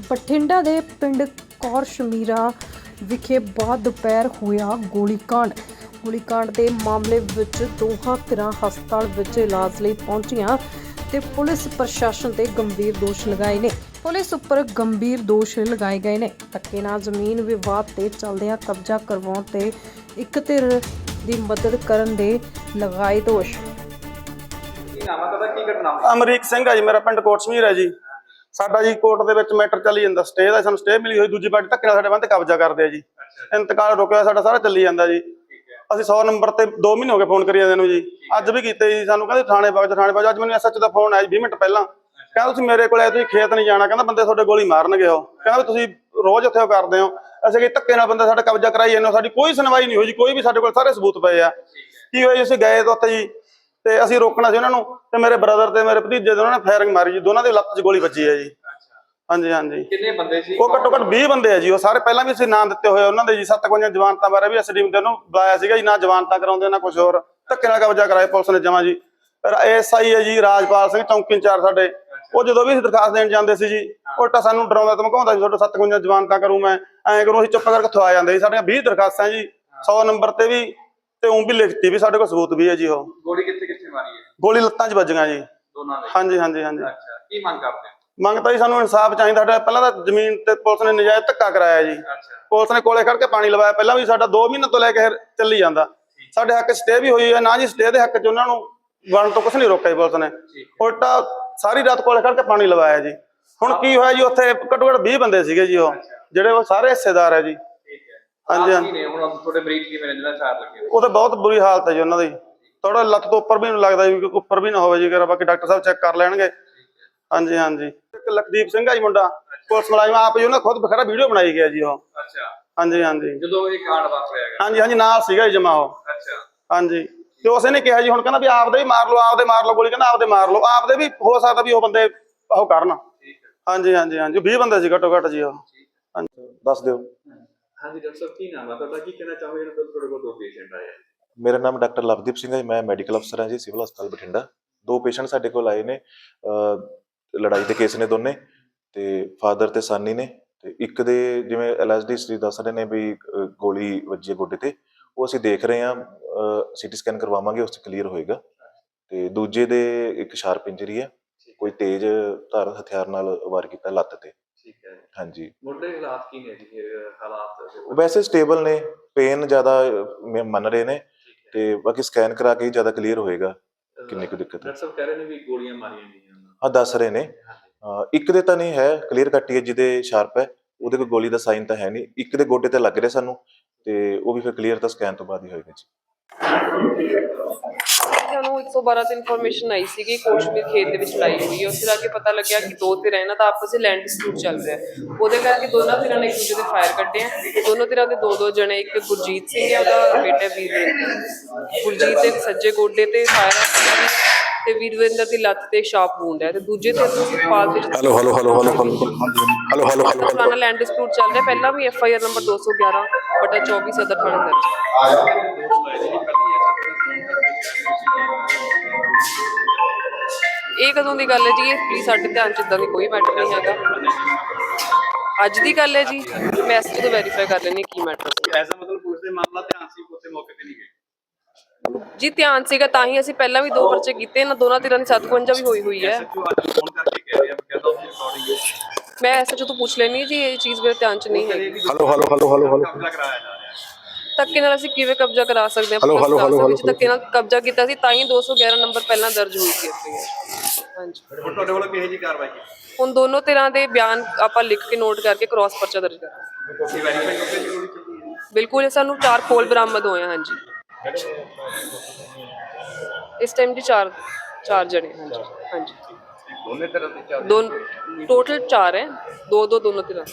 ਬਠਿੰਡਾ ਦੇ ਪਿੰਡ ਕੌਰ ਸ਼ਮੀਰਾ ਵਿਖੇ ਬਾਅਦ ਦੁਪਹਿਰ ਹੋਇਆ ਗੋਲੀकांड ਗੋਲੀकांड ਦੇ ਮਾਮਲੇ ਵਿੱਚ ਦੋਹਾਂ ਧਿਰਾਂ ਹਸਪਤਾਲ ਵਿੱਚ ਇਲਾਜ ਲਈ ਪਹੁੰਚੀਆਂ ਤੇ ਪੁਲਿਸ ਪ੍ਰਸ਼ਾਸਨ ਤੇ ਗੰਭੀਰ ਦੋਸ਼ ਲਗਾਏ ਨੇ। ਪੁਲਿਸ ਉੱਪਰ ਗੰਭੀਰ ਦੋਸ਼ ਲਗਾਏ ਗਏ ਨੇ। ਧੱਕੇ ਨਾਲ ਜ਼ਮੀਨ ਵਿਵਾਦ ਤੇ ਚੱਲਦਿਆਂ ਕਬਜ਼ਾ ਕਰਵਾਉਣ ਤੇ ਇੱਕ ਧਿਰ ਦੀ ਮਦਦ ਕਰਨ ਦੇ ਲਗਾਏ ਦੋਸ਼। ਅਮਰੀਕ ਸਿੰਘ ਹੈ ਜੀ ਮੇਰਾ ਪਿੰਡ ਕੋਟਸ਼ਮੀਰ ਹੈ ਜੀ। ਸਾਡਾ ਜੀ ਕੋਰਟ ਦੇ ਵਿੱਚ ਮੈਟਰ ਚੱਲੀ ਜਾਂਦਾ ਸਟੇ ਦਾ ਸਾਨੂੰ ਸਟੇ ਮਿਲੀ ਹੋਈ ਦੂਜੀ ਪਾਰਟੀ ਧੱਕੇ ਨਾਲ ਸਾਡੇ ਬੰਦੇ ਕਬਜ਼ਾ ਕਰਦੇ ਆ ਜੀ। ਇੰਤਕਾਲ ਰੁਕਿਆ ਸਾਡਾ ਸਾਰਾ ਚੱਲੀ ਜਾਂਦਾ ਜੀ। ਅਸੀਂ 100 ਨੰਬਰ ਤੇ 2 ਮਹੀਨੇ ਹੋ ਗਏ ਫੋਨ ਕਰੀ ਜਾਂਦੇ ਨੂੰ ਜੀ। ਅੱਜ ਵੀ ਕੀਤੇ ਜੀ ਸਾਨੂੰ ਕਹਿੰਦੇ ਥਾਣੇ ਬਾਗ ਥਾਣੇ ਬਾਗ ਅੱਜ ਮੈਨੂੰ ਐਸਐਚ ਦਾ ਫੋਨ ਆਇਆ ਜੀ 20 ਮਿੰਟ ਪਹਿਲਾਂ। ਕਹਿੰਦਾ ਤੁਸੀਂ ਮੇਰੇ ਕੋਲ ਆਏ ਤੁਸੀਂ ਖੇਤ ਨਹੀਂ ਜਾਣਾ। ਕਹਿੰਦਾ ਬੰਦੇ ਤੁਹਾਡੇ ਗੋਲੀ ਮਾਰਨਗੇ ਉਹ। ਕਹਿੰਦਾ ਵੀ ਤੁਸੀਂ ਰੋਜ਼ ਉੱਥੇ ਉਹ ਕਰਦੇ ਹੋ। ਅਸੀਂ ਕਿ ਧੱਕੇ ਨਾਲ ਬੰਦੇ ਸਾਡਾ ਕਬਜ਼ਾ ਕਰਾਈ ਜਾਂਦੇ ਸਾਡੀ ਕੋਈ ਸੁਣਵਾਈ ਨਹੀਂ ਹੋਈ ਜੀ ਕੋਈ ਵੀ ਸਾਡੇ ਕੋਲ ਸਾਰੇ ਸਬੂਤ ਪਏ ਆ। ਕੀ ਹੋਇਆ ਜੀ ਅਸੀਂ ਗਏ ਤਾਂ ਉੱਥੇ ਜੀ। ਤੇ ਅਸੀਂ ਰੋਕਣਾ ਸੀ ਉਹਨਾਂ ਨੂੰ ਤੇ ਮੇਰੇ ਬ੍ਰਦਰ ਤੇ ਮੇਰੇ ਭਤੀਜੇ ਦੇ ਉਹਨਾਂ ਨੇ ਫਾਇਰਿੰਗ ਮਾਰੀ ਜੀ ਦੋਨਾਂ ਦੇ ਲੱਤ 'ਚ ਗੋਲੀ ਵੱਜੀ ਹੈ ਜੀ। ਹਾਂਜੀ ਹਾਂਜੀ। ਕਿੰਨੇ ਬੰਦੇ ਸੀ? ਉਹ ਘੱਟੋ ਘੱਟ 20 ਬੰਦੇ ਆ ਜੀ ਉਹ ਸਾਰੇ ਪਹਿਲਾਂ ਵੀ ਅਸੀਂ ਨਾਂ ਦਿੱਤੇ ਹੋਏ ਉਹਨਾਂ ਦੇ ਜੀ ਸੱਤ ਪੰਜਾਂ ਜਵਾਨਤਾਂ ਬਾਰੇ ਵੀ ਐਸਡੀਐਮ ਦੇ ਉਹਨੂੰ ਬੁਲਾਇਆ ਸੀਗਾ ਜੀ ਨਾ ਜਵਾਨਤਾਂ ਕਰਾਉਂਦੇ ਨਾ ਕੁਝ ਹੋਰ। ਧੱਕੇ ਨਾਲ ਕਬਜ਼ਾ ਕਰਾਇਆ ਪੁਲਿਸ ਨੇ ਜਮਾ ਜੀ। ਐਸਆਈ ਹੈ ਜੀ ਰਾਜਪਾਲ ਸਿੰਘ ਚੌਂਕੀ ਇੰਚਾਰਜ ਸਾਡੇ। ਉਹ ਜਦੋਂ ਵੀ ਅਸੀਂ ਦਰਖਾਸਤ ਦੇਣ ਜਾਂਦੇ ਸੀ ਜੀ ਉਲਟਾ ਸਾਨੂੰ ਡਰਾਉਂਦਾ ਧਮਕਾਉਂਦਾ ਸੀ ਤੁਹਾਡੇ ਸੱਤ ਪੰਜਾਂ ਜਵਾਨਤਾਂ ਕਰੂੰ ਮੈਂ। ਐਂ ਕਰੂੰ ਅਸੀਂ ਚੁੱਪ ਕਰਕੇ ਥਵਾ ਜਾਂਦੇ ਸੀ। ਸਾਡੀਆਂ 20 ਦਰਖਾਸਤਾਂ ਜੀ 100 ਨੰਬਰ ਤੇ ਵੀ ਤੇ ਉਹ ਵੀ ਲਿਖਤੀ ਵੀ ਸਾਡੇ ਕੋਲ ਸਬੂਤ ਵੀ ਹੈ ਜੀ ਉਹ। ਗੋਲੀ ਕਿੱਥੇ ਗੋਲੀ ਲੱਤਾਂ 'ਚ ਵੱਜੀਆਂ ਜੀ। ਦੋਨਾਂ ਦੇ ਹਾਂਜੀ ਹਾਂਜੀ ਹਾਂਜੀ। ਅੱਛਾ ਕੀ ਮੰਗ ਕਰਦੇ ਹੋ? ਮੰਗਤਾ ਜੀ ਸਾਨੂੰ ਇਨਸਾਫ ਚਾਹੀਦਾ। ਸਾਡਾ ਪਹਿਲਾਂ ਤਾਂ ਜ਼ਮੀਨ ਤੇ ਪੁਲਿਸ ਨੇ ਨਜਾਇਜ਼ ਧੱਕਾ ਕਰਾਇਆ ਜੀ। ਅੱਛਾ। ਪੁਲਿਸ ਨੇ ਕੋਲੇ ਖੜ ਕੇ ਪਾਣੀ ਲਵਾਇਆ। ਪਹਿਲਾਂ ਵੀ ਸਾਡਾ 2 ਮਹੀਨੇ ਤੋਂ ਲੈ ਕੇ ਚੱਲੀ ਜਾਂਦਾ। ਸਾਡੇ ਹੱਕ ਸਟੇ ਵੀ ਹੋਈ ਹੈ। ਨਾ ਜੀ ਸਟੇ ਦੇ ਹੱਕ 'ਚ ਉਹਨਾਂ ਨੂੰ ਵੜਨ ਤੋਂ ਕੁਝ ਨਹੀਂ ਰੋਕਿਆ ਜੀ ਪੁਲਿਸ ਨੇ। ਉਲਟਾ ਸਾਰੀ ਰਾਤ ਕੋਲੇ ਖੜ ਕੇ ਪਾਣੀ ਲਵਾਇਆ ਜੀ। ਹੁਣ ਕੀ ਹੋਇਆ ਜੀ? ਉੱਥੇ ਘੱਟੋ ਘੱਟ 20 ਬੰਦੇ ਸੀਗੇ ਜੀ ਉਹ। ਜਿਹੜੇ ਉਹ ਸਾਰੇ ਹਿੱਸੇਦਾਰ ਹੈ ਜੀ। ਠੀਕ ਹੈ। ਹਾਂਜੀ, ਹਾਂਜੀ। ਹੁਣ ਤੁਹਾਡੇ ਮਰੀਜ਼ ਕਿਵੇਂ ਨੇ? ਜਿਹੜਾ ਚਾਰ ਲੱਗੇ? ਉਹ ਤਾਂ ਬਹੁਤ ਬੁਰੀ ਹਾਲਤ ਹੈ ਜੀ ਉਹਨਾਂ ਦੀ। ਥੋੜਾ ਲੱਤ ਤੋਂ ਉੱਪਰ ਵੀ ਨਹੀਂ ਲੱਗਦਾ ਜੀ ਕਿ ਉੱਪਰ ਵੀ ਨਾ ਹੋਵੇ ਜੀ ਕਿ ਬਾਕੀ ਡਾਕਟਰ ਸਾਹਿਬ ਚੈੱਕ ਕਰ ਲੈਣਗੇ। ਹਾਂਜੀ ਹਾਂਜੀ। ਇੱਕ ਲਖਦੀਪ ਸਿੰਘ ਆ ਜੀ ਮੁੰਡਾ ਪੁਲਿਸ ਮੁਲਾਜ਼ਮ ਆਪ ਜੀ ਉਹਨਾਂ ਖੁਦ ਬਖੜਾ ਵੀਡੀਓ ਬਣਾਈ ਗਿਆ ਜੀ ਉਹ। ਅੱਛਾ। ਹਾਂਜੀ ਹਾਂਜੀ। ਜਦੋਂ ਇਹ ਕਾਂਡ ਵਾਪਰਿਆ ਗਿਆ। ਹਾਂਜੀ ਹਾਂਜੀ ਨਾਲ ਸੀਗਾ ਜੀ ਜਮਾ ਉਹ। ਅੱਛਾ। ਹਾਂਜੀ। ਤੇ ਉਸੇ ਨੇ ਕਿਹਾ ਜੀ ਹੁਣ ਕਹਿੰਦਾ ਵੀ ਆਪਦੇ ਹੀ ਮਾਰ ਲਓ ਆਪਦੇ ਮਾਰ ਲਓ ਗੋਲੀ ਕਹਿੰਦਾ ਆਪਦੇ ਮਾਰ ਲਓ। ਆਪਦੇ ਵੀ ਹੋ ਸਕਦਾ ਵੀ ਉਹ ਬੰਦੇ ਉਹ ਕਰਨ। ਠੀਕ ਹੈ। ਹਾਂਜੀ ਹਾਂਜੀ ਹਾਂਜੀ। 20 ਬੰਦੇ ਸੀ ਘੱਟੋ ਘੱਟ ਜੀ ਉਹ। ਹਾਂਜੀ। ਦੱਸ ਦਿਓ। ਹਾਂਜੀ ਡਾਕਟਰ ਸਾਹਿਬ ਕੀ ਨਾਮ ਹੈ ਤੁਹਾਡਾ ਕੀ ਕਹਿਣਾ ਚਾਹੋਗੇ ਜਦੋਂ ਤੁਹਾਡੇ ਕੋਲ ਦੋ ਪੇਸ਼ੈਂਟ ਆਏ ਆ? ਮੇਰਾ ਨਾਮ ਡਾਕਟਰ ਲਵਦੀਪ ਸਿੰਘ ਹੈ ਮੈਂ ਮੈਡੀਕਲ ਅਫਸਰ ਹਾਂ ਜੀ ਸਿਵਲ ਹਸਪਤਾਲ ਬਠਿੰਡਾ। ਦੋ ਪੇਸ਼ੈਂਟ ਸਾਡੇ ਕੋਲ ਆਏ ਨੇ ਲੜਾਈ ਦੇ ਕੇਸ ਨੇ ਦੋਨੇ ਤੇ ਫਾਦਰ ਤੇ ਸਨ ਨੇ ਤੇ ਇੱਕ ਦੇ ਜਿਵੇਂ ਐਲਐਸਡੀ ਸ੍ਰੀ ਦੱਸ ਰਹੇ ਨੇ ਵੀ ਗੋਲੀ ਵੱਜੀ ਹੈ ਗੋਡੇ ਤੇ ਉਹ ਅਸੀਂ ਦੇਖ ਰਹੇ ਹਾਂ ਸੀਟੀ ਸਕੈਨ ਕਰਵਾਵਾਂਗੇ ਉਸ 'ਚ ਕਲੀਅਰ ਹੋਏਗਾ। ਤੇ ਦੂਜੇ ਦੇ ਇੱਕ ਸ਼ਾਰਪ ਇੰਜਰੀ ਹੈ ਕੋਈ ਤੇਜ਼ ਧਾਰ ਹਥਿਆਰ ਨਾਲ ਵਾਰ ਕੀਤਾ ਲੱਤ ਤੇ। ਠੀਕ ਹੈ। ਹਾਂਜੀ। ਮੁੱਢਲੇ ਹਾਲਾਤ ਕੀ ਨੇ ਜੀ ਹਾਲਾਤ? ਵੈਸੇ ਸਟੇਬਲ ਨੇ ਪੇਨ ਜ਼ਿਆਦਾ ਮੰਨ ਰਹੇ ਨੇ। ਤੇ ਬਾਕੀ ਸਕੈਨ ਕਰਾ ਕੇ ਹੀ ਜ਼ਿਆਦਾ ਕਲੀਅਰ ਹੋਏਗਾ ਕਿੰਨੀ ਕੁ ਦਿੱਕਤ ਹੈ। ਡਾਕਟਰ ਸਾਹਿਬ ਕਹਿ ਰਹੇ ਨੇ ਵੀ ਗੋਲੀਆਂ ਮਾਰੀਆਂ ਗਈਆਂ ਹਾਂ ਦੱਸ ਰਹੇ ਨੇ। ਇੱਕ ਦੇ ਤਾਂ ਨਹੀਂ ਹੈ ਕਲੀਅਰ ਕੱਟ ਹੀ ਹੈ ਜਿਹਦੇ ਸ਼ਾਰਪ ਹੈ ਉਹਦੇ ਕੋਈ ਗੋਲੀ ਦਾ ਸਾਈਨ ਤਾਂ ਹੈ ਨਹੀਂ। ਇੱਕ ਦੇ ਗੋਡੇ ਤੇ ਲੱਗ ਰਿਹਾ ਸਾਨੂੰ ਤੇ ਉਹ ਵੀ ਫਿਰ ਕਲੀਅਰ ਤਾਂ ਸਕੈਨ ਤੋਂ ਬਾਅਦ ਹੀ ਹੋਏਗਾ ਜੀ। ਸਾਨੂੰ 112 ਤੇ ਇਨਫੋਰਮੇਸ਼ਨ ਆਈ ਸੀ ਕਿ ਕੋਸ਼ਮੀਰ ਖੇਤ ਦੇ ਵਿੱਚ ਲਾਈ ਹੋਈ ਹੈ। ਉੱਥੇ ਜਾ ਕੇ ਪਤਾ ਲੱਗਿਆ ਕਿ ਦੋ ਧਿਰਾਂ ਇਹਨਾਂ ਦਾ ਆਪਸ ਵਿੱਚ ਲੈਂਡ ਡਿਸਪਿਊਟ ਚੱਲ ਰਿਹਾ ਉਹਦੇ ਕਰਕੇ ਦੋਨਾਂ ਧਿਰਾਂ ਨੇ ਇੱਕ ਦੂਜੇ ਦੇ ਫਾਇਰ ਕੱਢੇ ਦੋਨੋਂ ਧਿਰਾਂ ਦੇ ਦੋ ਦੋ ਜਣੇ ਇੱਕ ਗੁਰਜੀਤ ਸਿੰਘ ਹੈ ਉਹਦਾ ਬੇਟਾ ਵੀਰਵਿੰਦਰ। ਗੁਰਜੀਤ ਦੇ ਸੱਜੇ ਗੋਡੇ ਤੇ ਫਾਇਰ ਤੇ ਵੀਰਵਿੰਦਰ ਦੀ ਲੱਤ ਤੇ ਸ਼ਾਰਪ ਵੂੰਡ ਹੈ ਤੇ ਦੂਜੇ ਤੇ ਸਿਰਪਾਲ ਦੇ hello hello hello hello hello hello hello land dispute ਚੱਲ ਰਿਹਾ ਪਹਿਲਾਂ ਵੀ ਐਫ ਆਈ ਆਰ ਨੰਬਰ 211 ਬਟਾ 24 ਸਦਰ ਥਾਣਾ ਦਰਜ ਇਹ ਕਦੋਂ ਦੀ ਗੱਲ ਹੈ ਜੀ? ਇਹ ਪਲੀਜ਼ ਸਾਡੇ ਧਿਆਨ ਚ ਇਦਾਂ ਦੀ ਕੋਈ ਮੈਟਰ ਨਹੀਂ ਹੈਗਾ। ਅੱਜ ਦੀ ਗੱਲ ਹੈ ਜੀ। ਮੈਂ ਇਸ ਤੋਂ ਵੈਰੀਫਾਈ ਕਰ ਲੈਣੀ ਕੀ ਮੈਟਰ ਸੀ। ਐਸਾ ਮਤਲਬ ਪੁਲਿਸ ਦੇ ਮਾਮਲਾ ਧਿਆਨ ਸੀ ਉੱਥੇ ਮੌਕੇ ਤੇ ਨਹੀਂ ਗਏ। ਜੀ ਧਿਆਨ ਸੀਗਾ ਤਾਂ ਹੀ ਅਸੀਂ ਪਹਿਲਾਂ ਵੀ ਦੋ ਪਰਚੇ ਕੀਤੇ ਨਾ ਦੋਨਾਂ ਧਿਰਾਂ ਦੀ 57 ਵੀ ਹੋਈ ਹੋਈ ਹੈ। ਐਸਐਚਓ ਅੱਜ ਫੋਨ ਕਰਕੇ ਕਹਿ ਰਿਹਾ ਮੈਂ ਐਸਾ ਤੋਂ ਪੁੱਛ ਲੈਣੀ ਜੀ ਇਹ ਚੀਜ਼ ਮੇਰੇ ਧਿਆਨ ਚ ਨਹੀਂ ਹੈ hello hello hello hello hello ਕਬਜ਼ਾ ਕਰਾਇਆ ਜਾ ਰਿਹਾ ਧੱਕੇ ਨਾਲ ਅਸੀਂ ਕਿਵੇਂ ਕਬਜ਼ਾ ਕਰਾ ਸਕਦੇ ਹਾਂ? ਹੈਲੋ, ਪੁਲਿਸ ਹੈਲੋ, ਦੱਸ ਹੈਲੋ, ਵਿੱਚ ਹੈਲੋ। ਧੱਕੇ ਨਾਲ ਕਬਜ਼ਾ ਕੀਤਾ ਸੀ ਤਾਂ ਹੀ 211 ਨੰਬਰ ਪਹਿਲਾਂ ਦਰਜ ਹੋਈ ਸੀ ਇੱਥੇ ਹਾਂਜੀ। ਹੁਣ ਤੁਹਾਡੇ ਵੱਲੋਂ ਕਿਹੋ ਜੀ ਕਾਰਵਾਈ ਕੀਤੀ? ਹੁਣ ਦੋਨੋਂ ਧਿਰਾਂ ਦੇ ਬਿਆਨ ਆਪਾਂ ਲਿਖ ਕੇ ਨੋਟ ਕਰਕੇ ਕ੍ਰਾਸ ਪਰਚਾ ਦਰਜ ਕਰਾਂਗੇ ਵੈਰੀਫਾਈ ਕਰਦੇ ਹੈ ਬਿਲਕੁਲ ਇਹ ਸਾਨੂੰ ਚਾਰ ਖੋਲ ਬਰਾਮਦ ਹੋਏ ਆ, ਹਾਂਜੀ। ਇਸ ਟਾਈਮ ਜੀ ਚਾਰ ਚਾਰ ਜਣੇ ਹਾਂਜੀ ਹਾਂਜੀ। ਦੋਨੇ ਤਰ੍ਹਾਂ ਦੇ ਚੱਲ ਦੋ ਟੋਟਲ ਚਾਰ ਹੈ। ਦੋ ਦੋ ਦੋਨੋਂ ਧਿਰਾਂ